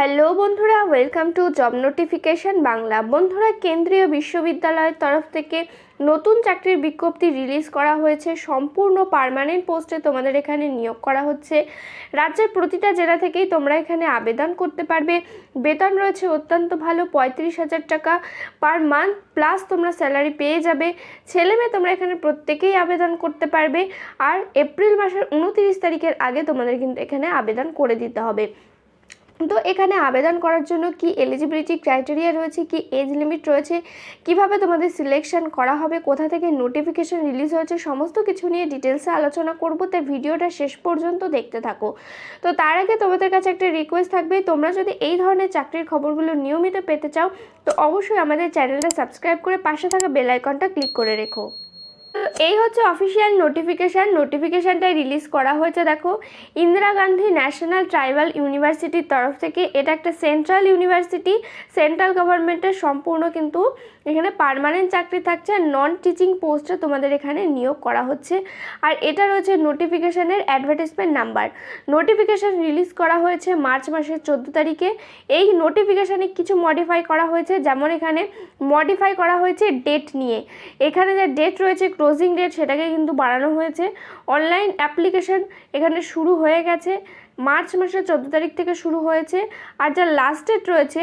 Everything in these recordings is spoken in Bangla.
হ্যালো বন্ধুরা welcome to job notification Bangla. বন্ধুরা, কেন্দ্রীয় বিশ্ববিদ্যালয়ের তরফ থেকে নতুন চাকরির বিজ্ঞপ্তি রিলিজ করা হয়েছে। সম্পূর্ণ পারমানেন্ট পোস্টে তোমাদের এখানে নিয়োগ করা হচ্ছে। রাজ্যের প্রতিটা জেলা থেকেই তোমরা এখানে আবেদন করতে পারবে। বেতন রয়েছে অত্যন্ত ভালো, পঁয়ত্রিশ হাজার টাকা পার মান্থ প্লাস তোমরা স্যালারি পেয়ে যাবে। ছেলে মেয়ে তোমরা এখানে প্রত্যেকেই আবেদন করতে পারবে। আর এপ্রিল মাসের উনতিরিশ তারিখের আগে তোমাদের কিন্তু এখানে আবেদন করে দিতে হবে। তো এখানে আবেদন করার জন্য কি এলিজিবিলিটি ক্রাইটেরিয়া রয়েছে, কি এজ লিমিট রয়েছে, কীভাবে তোমাদের সিলেকশন করা হবে, কোথা থেকে নোটিফিকেশন রিলিজ হয়েছে, সমস্ত কিছু নিয়ে ডিটেলসে আলোচনা করব। তাই ভিডিওটা শেষ পর্যন্ত দেখতে থাকো। তো তার আগে তোমাদের কাছে একটা রিকোয়েস্ট থাকবে, তোমরা যদি এই ধরনের চাকরির খবরগুলো নিয়মিত পেতে চাও, তো অবশ্যই আমাদের চ্যানেলটা সাবস্ক্রাইব করে পাশে থাকা বেল আইকনটা ক্লিক করে রেখো। এই হচ্ছে অফিসিয়াল নোটিফিকেশান নোটিফিকেশানটাই রিলিজ করা হয়েছে, দেখো। ইন্দিরা গান্ধী ন্যাশনাল ট্রাইবাল ইউনিভার্সিটির তরফ থেকে এটা একটা সেন্ট্রাল ইউনিভার্সিটি সেন্ট্রাল গভর্নমেন্টের সম্পূর্ণ কিন্তু এখানে পার্মানেন্ট চাকরি থাকছে আর নন টিচিং পোস্টে তোমাদের এখানে নিয়োগ করা হচ্ছে। আর এটা রয়েছে নোটিফিকেশানের অ্যাডভার্টিসমেন্ট নাম্বার নোটিফিকেশান রিলিজ করা হয়েছে মার্চ মাসের চোদ্দ তারিখে। এই নোটিফিকেশানে কিছু মডিফাই করা হয়েছে, যেমন এখানে মডিফাই করা হয়েছে ডেট নিয়ে। এখানে যে ডেট রয়েছে ক্লোজিং ডেট সেটাকে কিন্তু বাড়ানো হয়েছে। অনলাইন অ্যাপ্লিকেশন এখানে শুরু হয়ে গেছে। মার্চ মাসের চোদ্দ তারিখ থেকে শুরু হয়েছে। আর যা লাস্ট ডেট রয়েছে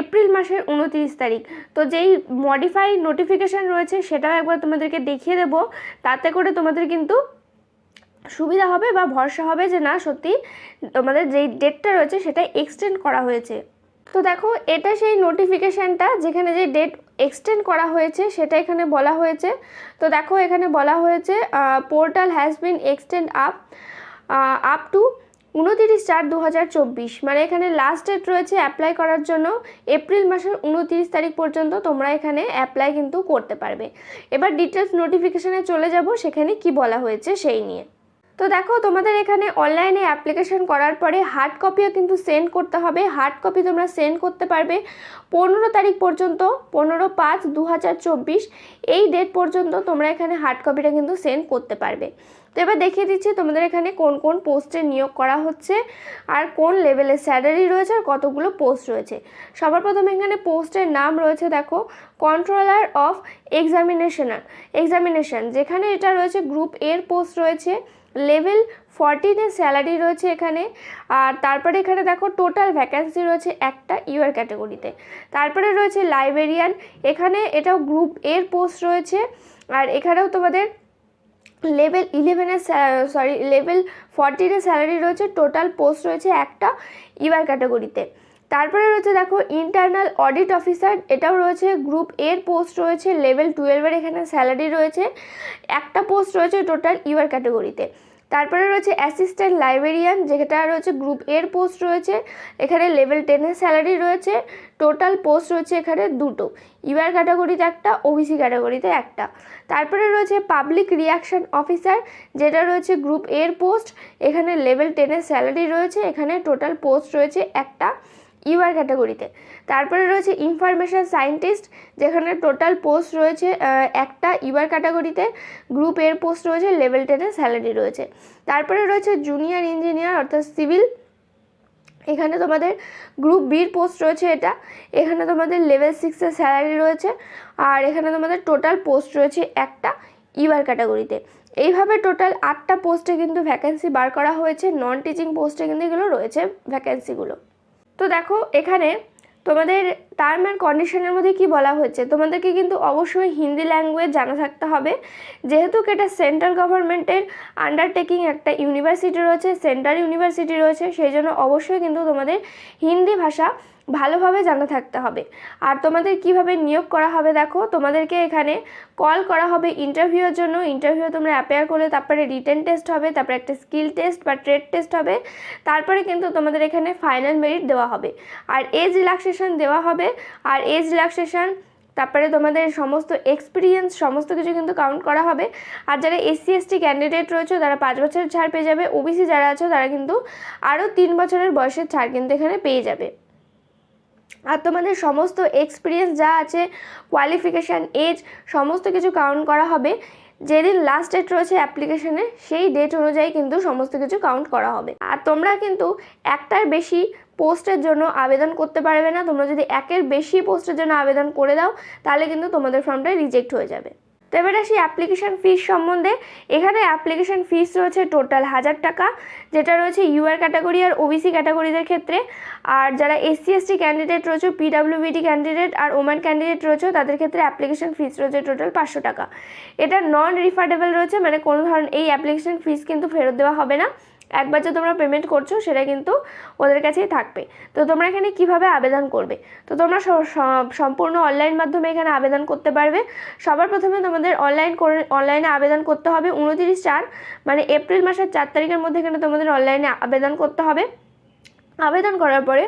এপ্রিল মাসের উনত্রিশ তারিখ। তো যেই মডিফাই নোটিফিকেশান রয়েছে, সেটাও একবার তোমাদেরকে দেখিয়ে দেবো। তাতে করে তোমাদের কিন্তু সুবিধা হবে বা ভরসা হবে যে না, সত্যি তোমাদের যেই ডেটটা রয়েছে, সেটা এক্সটেন্ড করা হয়েছে। তো দেখো, এটা সেই নোটিফিকেশানটা যেখানে যে ডেট এক্সটেন্ড করা হয়েছে, সেটা এখানে বলা হয়েছে। তো দেখো, এখানে বলা হয়েছে portal has been extend up up to উনতিরিশ চার দু মানে এখানে লাস্ট ডেট রয়েছে অ্যাপ্লাই করার জন্য। এপ্রিল মাসের উনতিরিশ তারিখ পর্যন্ত তোমরা এখানে অ্যাপ্লাই কিন্তু করতে পারবে। এবার ডিটেলস নোটিফিকেশানে চলে যাব, সেখানে কি বলা হয়েছে সেই নিয়ে। তো দেখো, তোমাদের এখানে অনলাইনে অ্যাপ্লিকেশন করার পরে হার্ড কপিও কিন্তু সেন্ড করতে হবে। হার্ড কপি তোমরা সেন্ড করতে পারবে পনেরো তারিখ পর্যন্ত, পনেরো পাঁচ দু এই ডেট পর্যন্ত তোমরা এখানে হার্ড কপিটা কিন্তু সেন্ড করতে পারবে। তো এবার দেখিয়ে দিচ্ছি তোমাদের এখানে কোন কোন পোস্টে নিয়োগ করা হচ্ছে আর কোন লেভেলের স্যালারি রয়েছে আর কতগুলো পোস্ট রয়েছে। সবার প্রথমে এখানে পোস্টের নাম রয়েছে দেখো কন্ট্রোলার অফ এক্সামিনেশনার এক্সামিনেশন যেখানে এটা রয়েছে গ্রুপ এর পোস্ট রয়েছে। লেভেল ফর্টিনের স্যালারি রয়েছে এখানে। আর তারপরে এখানে দেখো টোটাল ভ্যাকেন্সি রয়েছে একটা ইউআর ক্যাটাগরিতে তারপরে রয়েছে লাইব্রেরিয়ান এখানে এটাও গ্রুপ এর পোস্ট রয়েছে। আর এখানেও তোমাদের লেভেল ইলেভেনের সরি লেভেল ফর্টিনের স্যালারি রয়েছে টোটাল পোস্ট রয়েছে একটা ইউআর ক্যাটাগরিতে তারপরে রয়েছে দেখো ইন্টারনাল অডিট অফিসার এটাও রয়েছে গ্রুপ এর পোস্ট রয়েছে লেভেল টুয়েলভের এখানে স্যালারি রয়েছে, একটা পোস্ট রয়েছে টোটাল ইউআর ক্যাটাগরিতে তারপরে রয়েছে অ্যাসিস্ট্যান্ট লাইব্রেরিয়ান যেটা রয়েছে গ্রুপ এর পোস্ট রয়েছে, এখানে লেভেল টেনের স্যালারি রয়েছে টোটাল পোস্ট রয়েছে এখানে দুটো ইউআর ক্যাটাগরিতে একটা ওবিসি ক্যাটাগরিতে একটা। তারপরে রয়েছে পাবলিক রিয়াকশন অফিসার যেটা রয়েছে গ্রুপ এর পোস্ট এখানে লেভেল টেনের স্যালারি রয়েছে, এখানে টোটাল পোস্ট রয়েছে একটা। ইউআর ক্যাটাগরিতে তারপরে রয়েছে ইনফরমেশান সায়েন্টিস্ট যেখানে টোটাল পোস্ট রয়েছে একটা ইউআর ক্যাটাগরিতে গ্রুপ এর পোস্ট রয়েছে লেভেল টেনের স্যালারি রয়েছে। তারপরে রয়েছে জুনিয়র ইঞ্জিনিয়ার অর্থাৎ সিভিল এখানে তোমাদের গ্রুপ বির পোস্ট রয়েছে এটা। এখানে তোমাদের লেভেল সিক্সের স্যালারি রয়েছে। আর এখানে তোমাদের টোটাল পোস্ট রয়েছে একটা ইউআর ক্যাটাগরিতে এইভাবে টোটাল আটটা পোস্টে কিন্তু ভ্যাকেন্সি বার করা হয়েছে। নন টিচিং পোস্টে কিন্তু এগুলো রয়েছে ভ্যাকেন্সিগুলো তো দেখো এখানে তোমাদের টার্ম অ্যান্ড কন্ডিশনের মধ্যে কি বলা হয়েছে? তোমাদেরকে কিন্তু অবশ্যই হিন্দি ল্যাঙ্গুয়েজ জানা থাকতে হবে। যেহেতু এটা সেন্ট্রাল গভর্নমেন্টের আন্ডারটেকিং একটা ইউনিভার্সিটি রয়েছে সেন্ট্রাল ইউনিভার্সিটি রয়েছে, সেই জন্য অবশ্যই কিন্তু তোমাদের হিন্দি ভাষা ভালোভাবে জানা থাকতে হবে। আর তোমাদের কীভাবে নিয়োগ করা হবে দেখো, তোমাদেরকে এখানে কল করা হবে ইন্টারভিউর জন্য। ইন্টারভিউ তোমরা অ্যাপেয়ার করলে তারপরে রিটেন টেস্ট হবে, তারপরে একটা স্কিল টেস্ট বা ট্রেড টেস্ট হবে। তারপরে কিন্তু তোমাদের এখানে ফাইনাল মেরিট দেওয়া হবে। আর এজ রিল্যাক্সেশন দেওয়া হবে আর এজ রিল্যাক্সেশন তারপরে তোমাদের সমস্ত এক্সপিরিয়েন্স সমস্ত কিছু কিন্তু কাউন্ট করা হবে। আর যারা এসসি এসটি ক্যান্ডিডেট রয়েছে, তারা পাঁচ বছরের ছাড় পেয়ে যাবে। ওবিসি যারা আছে, তারা কিন্তু আরও তিন বছরের বয়সের ছাড় কিন্তু এখানে পেয়ে যাবে। আর তোমাদের সমস্ত এক্সপিরিয়েন্স যা আছে কোয়ালিফিকেশান এজ সমস্ত কিছু কাউন্ট করা হবে। যেদিন লাস্ট ডেট রয়েছে অ্যাপ্লিকেশনের সেই ডেট অনুযায়ী কিন্তু সমস্ত কিছু কাউন্ট করা হবে। আর তোমরা কিন্তু একটার বেশি পোস্টের জন্য আবেদন করতে পারবে না। তোমরা যদি একের বেশি পোস্টের জন্য আবেদন করে দাও, তাহলে কিন্তু তোমাদের ফর্মটা রিজেক্ট হয়ে যাবে। তো এবার আসি অ্যাপ্লিকেশন ফিস সম্বন্ধে। এখানে অ্যাপ্লিকেশন ফিস রয়েছে টোটাল হাজার টাকা, যেটা রয়েছে ইউআর ক্যাটাগরি আর ওবিসি ক্যাটাগরিদের ক্ষেত্রে। আর যারা এসসি এসটি ক্যান্ডিডেট রয়েছে পিডাব্লিউবিডি ক্যান্ডিডেট আর ওম্যান ক্যান্ডিডেট রয়েছে, তাদের ক্ষেত্রে অ্যাপ্লিকেশন ফিস রয়েছে টোটাল পাঁচশো টাকা। এটা নন রিফান্ডেবল রয়েছে মানে কোনো ধরনের এই অ্যাপ্লিকেশন ফিস কিন্তু ফেরত দেওয়া হবে না। একবার যে তোমরা পেমেন্ট করছ, সেটা কিন্তু ওদের কাছেই থাকবে। তো তোমরা এখানে কীভাবে আবেদন করবে? তো তোমরা সম্পূর্ণ অনলাইন মাধ্যমে এখানে আবেদন করতে পারবে। সবার প্রথমে তোমাদের অনলাইন করে অনলাইনে আবেদন করতে হবে। উনতিরিশ চার মানে এপ্রিল মাসের চার তারিখের মধ্যে এখানে তোমাদের অনলাইনে আবেদন করতে হবে। আবেদন করার পরে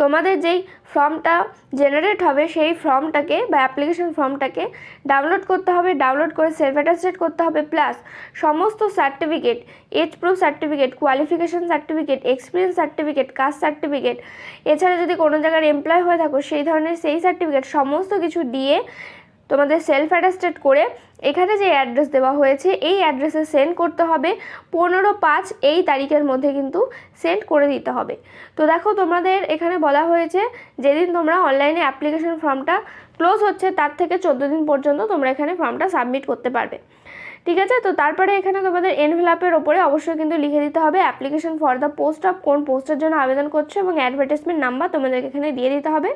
তোমাদের যেই ফর্মটা জেনারেট হবে, সেই ফর্মটাকে বা অ্যাপ্লিকেশন ফর্মটাকে ডাউনলোড করতে হবে। ডাউনলোড করে সেলফ অ্যাটাস্টেড করতে হবে প্লাস সমস্ত certificate age proof certificate qualification certificate experience certificate caste certificate এছাড়া যদি কোনো জায়গার এমপ্লয় হয়ে থাকো, সেই ধরনের সেই সার্টিফিকেট সমস্ত কিছু দিয়ে তোমাদের সেলফ অ্যাটাস্টেড করে এখানে যে অ্যাড্রেস দেওয়া হয়েছে, এই অ্যাড্রেসে সেন্ড করতে হবে। পনেরো পাঁচ এই তারিখের মধ্যে কিন্তু সেন্ড করে দিতে হবে। তো দেখো তোমাদের এখানে বলা হয়েছে, যেদিন তোমরা অনলাইনে অ্যাপ্লিকেশন ফর্মটা ক্লোজ হচ্ছে, তার থেকে চোদ্দ দিন পর্যন্ত তোমরা এখানে ফর্মটা সাবমিট করতে পারবে। ঠিক আছে? তো তারপরে এখানে তোমাদের এনভেলাপের ওপরে অবশ্যই কিন্তু লিখে দিতে হবে application for the post of কোন পোস্টের জন্য আবেদন করছ এবং অ্যাডভার্টাইজমেন্ট নাম্বার তোমাদেরকে এখানে দিয়ে দিতে হবে।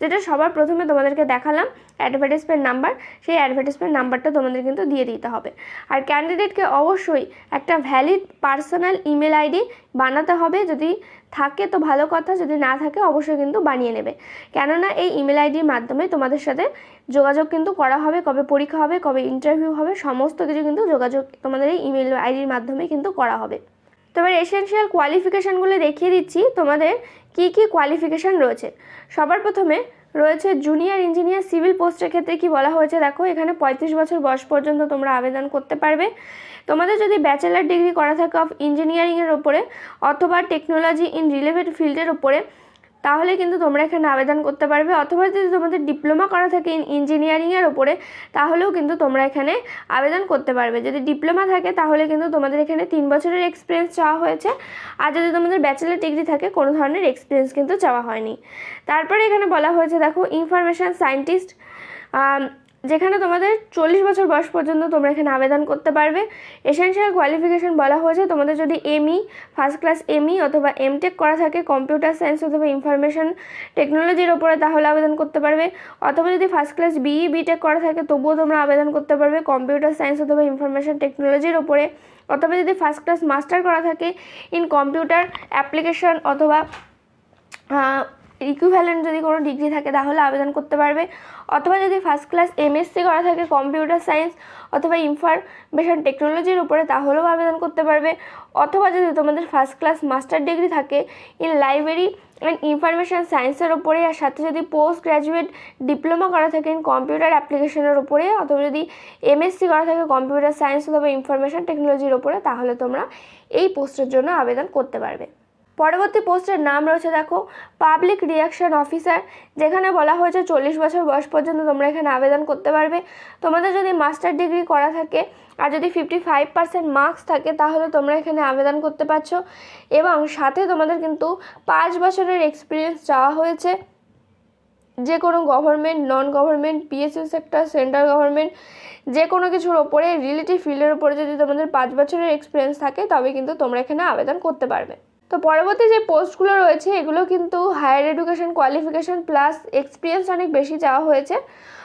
যেটা সবার প্রথমে তোমাদেরকে দেখালাম অ্যাডভার্টাইজমেন্ট নাম্বার সেই অ্যাডভার্টাইজমেন্ট নাম্বারটা তোমাদের কিন্তু দিয়ে দিতে হবে। আর ক্যান্ডিডেটকে অবশ্যই একটা ভ্যালিড পার্সোনাল ইমেল আইডি বানাতে হবে, যদি থাকে তো ভালো কথা, যদি না থাকে অবশ্যই কিন্তু বানিয়ে নেবে। কেননা এই ইমেল আইডির মাধ্যমে তোমাদের সাথে যোগাযোগ কিন্তু করা হবে, কবে পরীক্ষা হবে, কবে ইন্টারভিউ হবে, সমস্ত কিছু কিন্তু যোগাযোগ তোমাদের এই ইমেল আইডির মাধ্যমে কিন্তু করা হবে। তোমার এসেনশিয়াল কোয়ালিফিকেশানগুলো দেখিয়ে দিচ্ছি, তোমাদের কি কি কোয়ালিফিকেশান রয়েছে? সবার প্রথমে রয়েছে জুনিয়র ইঞ্জিনিয়ার সিভিল পোস্টের ক্ষেত্রে কি বলা হয়েছে? দেখো, এখানে পঁয়ত্রিশ বছর বয়স পর্যন্ত তোমরা আবেদন করতে পারবে। তোমাদের যদি ব্যাচেলার ডিগ্রি করা থাকে অফ ইঞ্জিনিয়ারিংয়ের ওপরে অথবা টেকনোলজি ইন রিলেভেড ফিল্ডের ওপরে তাহলে কিন্তু তোমরা এখানে আবেদন করতে পারবে। অথবা যদি তোমাদের ডিপ্লোমা করা থাকে ইঞ্জিনিয়ারিংয়ের ওপরে, তাহলেও কিন্তু তোমরা এখানে আবেদন করতে পারবে। যদি ডিপ্লোমা থাকে, তাহলে কিন্তু তোমাদের এখানে তিন বছরের এক্সপিরিয়েন্স চাওয়া হয়েছে। আর যদি তোমাদের ব্যাচেলার ডিগ্রি থাকে, কোনো ধরনের এক্সপিরিয়েন্স কিন্তু চাওয়া হয়নি। তারপরে এখানে বলা হয়েছে, দেখো ইনফরমেশান সায়েন্টিস্ট যেখানে তোমাদের চল্লিশ বছর বয়স পর্যন্ত তোমরা এখানে আবেদন করতে পারবে। এসেনশিয়াল কোয়ালিফিকেশন বলা হয়েছে, তোমাদের যদি এমই ফার্স্ট ক্লাস এমই অথবা এমটেক করা থাকে কম্পিউটার সায়েন্স অথবা ইনফরমেশন টেকনোলজির ওপরে তাহলে আবেদন করতে পারবে। অথবা যদি ফার্স্ট ক্লাস বিই বিটেক করা থাকে, তবুও তোমরা আবেদন করতে পারবে কম্পিউটার সায়েন্স অথবা ইনফরমেশন টেকনোলজির ওপরে। অথবা যদি ফার্স্ট ক্লাস মাস্টার করা থাকে ইন কম্পিউটার অ্যাপ্লিকেশন অথবা ইকুইভ্যালেন্ট যদি কোনো ডিগ্রি থাকে, তাহলে আবেদন করতে পারবে। অথবা যদি ফার্স্ট ক্লাস এমএসসি করা থাকে কম্পিউটার সায়েন্স অথবা ইনফরমেশন টেকনোলজির উপরে, তাহলেও আবেদন করতে পারবে। অথবা যদি তোমাদের ফার্স্ট ক্লাস মাস্টার ডিগ্রি থাকে ইন লাইব্রেরি অ্যান্ড ইনফরমেশন সায়েন্সের ওপরে আর সাথে যদি পোস্ট গ্র্যাজুয়েট ডিপ্লোমা করা থাকে ইন কম্পিউটার অ্যাপ্লিকেশনের ওপরে অথবা যদি এমএসসি করা থাকে কম্পিউটার সায়েন্স অথবা ইনফরমেশন টেকনোলজির ওপরে তাহলে তোমরা এই পোস্টের জন্য আবেদন করতে পারবে। পরবর্তী পোস্টের নাম রয়েছে দেখো পাবলিক রিয়াকশন অফিসার যেখানে বলা হয়েছে চল্লিশ বছর বয়স পর্যন্ত তোমরা এখানে আবেদন করতে পারবে। তোমাদের যদি মাস্টার ডিগ্রি করা থাকে আর যদি ফিফটি ফাইভ পার্সেন্ট মার্কস থাকে, তাহলে তোমরা এখানে আবেদন করতে পারছ। এবং সাথে তোমাদের কিন্তু পাঁচ বছরের এক্সপিরিয়েন্স চাওয়া হয়েছে। যে কোনো government non government PSU sector central government যে কোনো কিছুর ওপরে রিলেটিভ ফিল্ডের ওপরে যদি তোমাদের পাঁচ বছরের এক্সপিরিয়েন্স থাকে, তবে কিন্তু তোমরা এখানে আবেদন করতে পারবে। তো পরবর্তী যে পোস্টগুলো রয়েছে, এগুলো কিন্তু higher education qualification plus experience অনেক বেশি চাওয়া হয়েছে।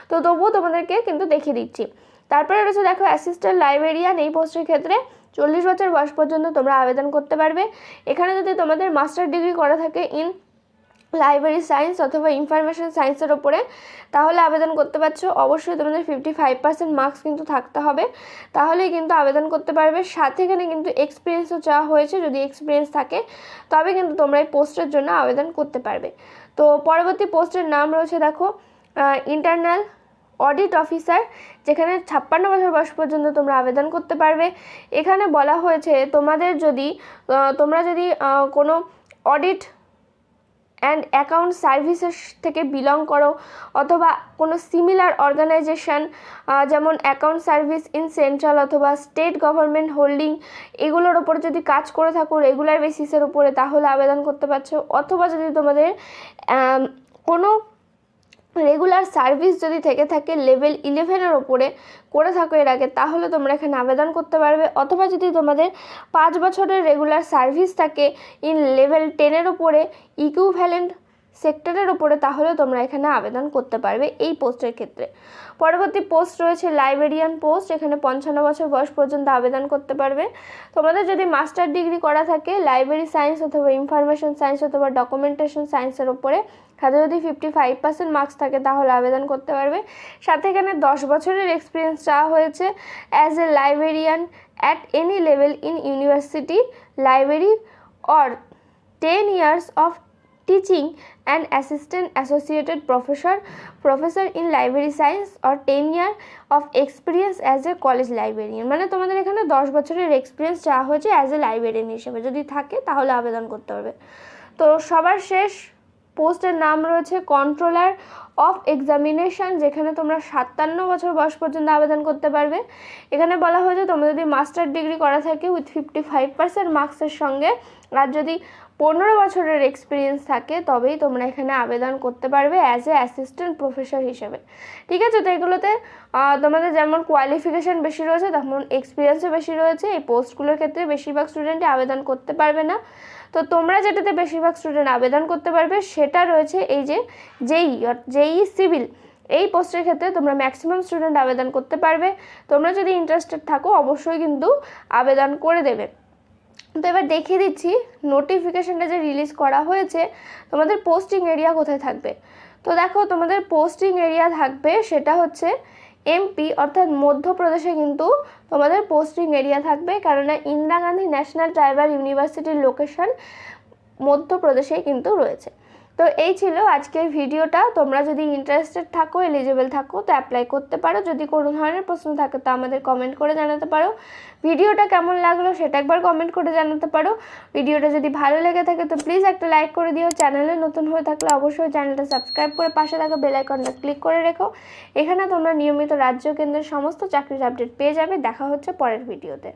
তো তবুও তোমাদেরকে কিন্তু দেখিয়ে দিচ্ছি। তারপরে রয়েছে দেখো অ্যাসিস্ট্যান্ট লাইব্রেরিয়ান এই পোস্টের ক্ষেত্রে চল্লিশ বছর বয়স পর্যন্ত তোমরা আবেদন করতে পারবে। এখানে যদি তোমাদের মাস্টার ডিগ্রি করা থাকে ইন লাইব্রেরি সায়েন্স অথবা ইনফরমেশন সায়েন্সের ওপরে, তাহলে আবেদন করতে পারছ। অবশ্যই তোমাদের ফিফটি ফাইভ পার্সেন্ট মার্কস কিন্তু থাকতে হবে। তাহলেই কিন্তু আবেদন করতে পারবে। সাথে এখানে কিন্তু এক্সপিরিয়েন্সও চাওয়া হয়েছে, যদি এক্সপিরিয়েন্স থাকে, তবে কিন্তু তোমরা এই পোস্টের জন্য আবেদন করতে পারবে। তো পরবর্তী পোস্টের নাম রয়েছে, দেখো ইন্টারনাল অডিট অফিসার যেখানে ছাপ্পান্ন বছর বয়স পর্যন্ত তোমরা আবেদন করতে পারবে। এখানে বলা হয়েছে, তোমাদের যদি তোমরা যদি কোনো অডিট অ্যান্ড অ্যাকাউন্ট সার্ভিসেস থেকে বিলং করো অথবা কোনো সিমিলার অর্গানাইজেশান যেমন অ্যাকাউন্ট সার্ভিস ইন সেন্ট্রাল অথবা স্টেট গভর্নমেন্ট হোল্ডিং এগুলোর ওপর যদি কাজ করে থাকো রেগুলার বেসিসের উপরে তাহলে আবেদন করতে পারছ। অথবা যদি তোমাদের কোনো রেগুলার সার্ভিস যদি থেকে থাকে লেভেল ইলেভেনের ওপরে করে থাকো এর আগে, তাহলে তোমরা এখানে আবেদন করতে পারবে। অথবা যদি তোমাদের পাঁচ বছরের রেগুলার সার্ভিস থাকে ইন লেভেল টেনের ওপরে ইকুইভ্যালেন্ট সেক্টরের ওপরে তাহলে তোমরা এখানে আবেদন করতে পারবে এই পোস্টের ক্ষেত্রে। পরবর্তী পোস্ট রয়েছে লাইব্রেরিয়ান পোস্ট, এখানে পঞ্চান্ন বছর বয়স পর্যন্ত আবেদন করতে পারবে। তোমাদের যদি মাস্টার ডিগ্রি করা থাকে, লাইব্রেরি সায়েন্স অথবা ইনফরমেশন সায়েন্স অথবা ডকুমেন্টেশন সায়েন্সের ওপরে সাথে যদি ফিফটি ফাইভ পার্সেন্ট মার্কস থাকে তাহলে আবেদন করতে পারবে। সাথে এখানে দশ বছরের এক্সপিরিয়েন্স চাওয়া হয়েছে। As a librarian at any level in university library or ten years of teaching and assistant associated professor professor in library science or 10 year of experience as a college librarian. মানে তোমাদের এখানে দশ বছরের এক্সপিরিয়েন্স চাওয়া হয়েছে অ্যাজ এ লাইব্রেরিয়ান হিসেবে। যদি থাকে তাহলে আবেদন করতে হবে। তো সবার শেষ পোস্টের নাম রয়েছে কন্ট্রোলার অফ এক্সামিনেশন যেখানে তোমরা সাতান্ন বছর বয়স পর্যন্ত আবেদন করতে পারবে। এখানে বলা হয়েছে তোমরা যদি মাস্টার ডিগ্রি করা থাকে উইথ ফিফটি ফাইভ পার্সেন্ট মার্কসের সঙ্গে। আর যদি পনেরো বছরের এক্সপিরিয়েন্স থাকে, তবেই তোমরা এখানে আবেদন করতে পারবে অ্যাজ এ অ্যাসিস্ট্যান্ট প্রফেসর হিসেবে। ঠিক আছে? তো এগুলোতে তোমাদের যেমন কোয়ালিফিকেশান বেশি রয়েছে, তেমন এক্সপিরিয়েন্সও বেশি রয়েছে, এই পোস্টগুলোর ক্ষেত্রে বেশিরভাগ স্টুডেন্টই আবেদন করতে পারবে না। তো তোমরা যেটাতে বেশিরভাগ স্টুডেন্ট আবেদন করতে পারবে, সেটা রয়েছে এই যে জেই জেই সিভিল এই পোস্টের ক্ষেত্রে তোমরা ম্যাক্সিমাম স্টুডেন্ট আবেদন করতে পারবে। তোমরা যদি ইন্টারেস্টেড থাকো, অবশ্যই কিন্তু আবেদন করে দেবে। তো এবার দেখিয়ে দিচ্ছি নোটিফিকেশানটা যে রিলিজ করা হয়েছে, তোমাদের পোস্টিং এরিয়া কোথায় থাকবে? তো দেখো, তোমাদের পোস্টিং এরিয়া থাকবে সেটা হচ্ছে এমপি অর্থাৎ মধ্যপ্রদেশে কিন্তু তোমাদের পোস্টিং এরিয়া থাকবে। কেননা ইন্দিরা গান্ধী ন্যাশনাল ট্রাইবাল ইউনিভার্সিটির লোকেশন মধ্যপ্রদেশেই কিন্তু রয়েছে। তো এই ছিল আজকের ভিডিওটা। তোমরা যদি ইন্টারেস্টেড থাকো এলিজিবল থাকো, তো অ্যাপ্লাই করতে পারো। যদি কোনো ধরনের প্রশ্ন থাকে, তো আমাদের কমেন্ট করে জানাতে পারো। ভিডিওটা কেমন লাগল, সেটা একবার কমেন্ট করে জানাতে পারো। ভিডিওটা যদি ভালো লেগে থাকে, তো প্লিজ একটা লাইক করে দিও। চ্যানেলে নতুন হয়ে থাকলে অবশ্যই চ্যানেলটা সাবস্ক্রাইব করে পাশে থাকা বেল আইকনটা ক্লিক করে রেখো। এখানে তোমরা নিয়মিত রাজ্য কেন্দ্রের সমস্ত চাকরির আপডেট পেয়ে যাবে। দেখা হচ্ছে পরের ভিডিওতে।